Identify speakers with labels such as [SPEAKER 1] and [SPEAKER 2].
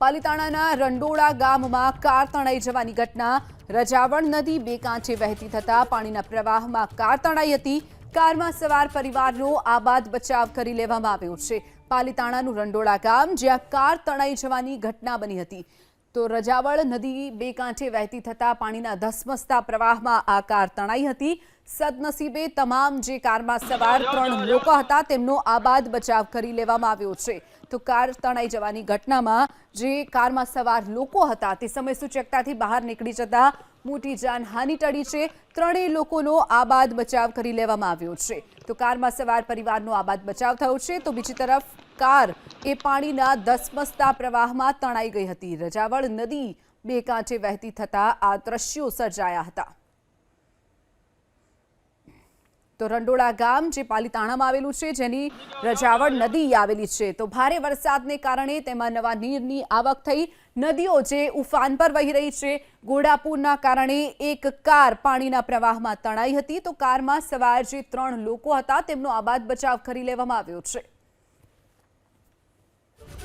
[SPEAKER 1] પાલિતાણાના રંડોળા ગામમાં કાર તણાઈ જવાની ઘટના. રજાવણ નદી બે કાંઠે વહેતી થતા પાણીના પ્રવાહમાં કાર તણાઈ હતી. કારમાં સવાર પરિવારનો આબાદ બચાવ કરી લેવામાં આવ્યો છે. પાલિતાણાનું રંડોળા ગામ જ્યાં કાર તણાઈ જવાની ઘટના બની હતી. તો રજાવળ નદી બે કાંઠે વહેતી થતા પાણીના ધસમસતા પ્રવાહમાં આ કાર તણાઈ હતી. સદનસીબે તમામ જે કારમાં સવાર ત્રણ લોકો હતા તેમનો આબાદ બચાવ કરી લેવામાં આવ્યો છે. તો કાર તણાઈ જવાની ઘટનામાં જે કારમાં સવાર લોકો હતા તે સમય સૂચકતાથી બહાર નીકળી જતા મોટી જાનહાનિ ટળી છે. ત્રણેય લોકોનો આબાદ બચાવ કરી લેવામાં આવ્યો છે. તો કારમાં સવાર પરિવારનો આબાદ બચાવ થયો છે. તો બીજી તરફ કાર એ પાણીના ધસમસતા પ્રવાહમાં તણાઈ ગઈ હતી. રજાવળ નદી બે કાંઠે વહેતી થતા આ દ્રશ્યો સર્જાયા હતા. તો રંડોળા ગામ જે પાલીતાણામાં આવેલું છે, જેની રજાવળ નદી આવેલી છે, તો ભારે વરસાદને કારણે તેમાં નવા નીરની આવક થઈ. નદીઓ જે ઉફાન પર વહી રહી છે, ગોડાપુરના કારણે એક કાર પાણીના પ્રવાહમાં તણાઈ હતી. તો કારમાં સવાર જે ત્રણ લોકો હતા, તેમનો આબાદ બચાવ કરી લેવામાં આવ્યો છે.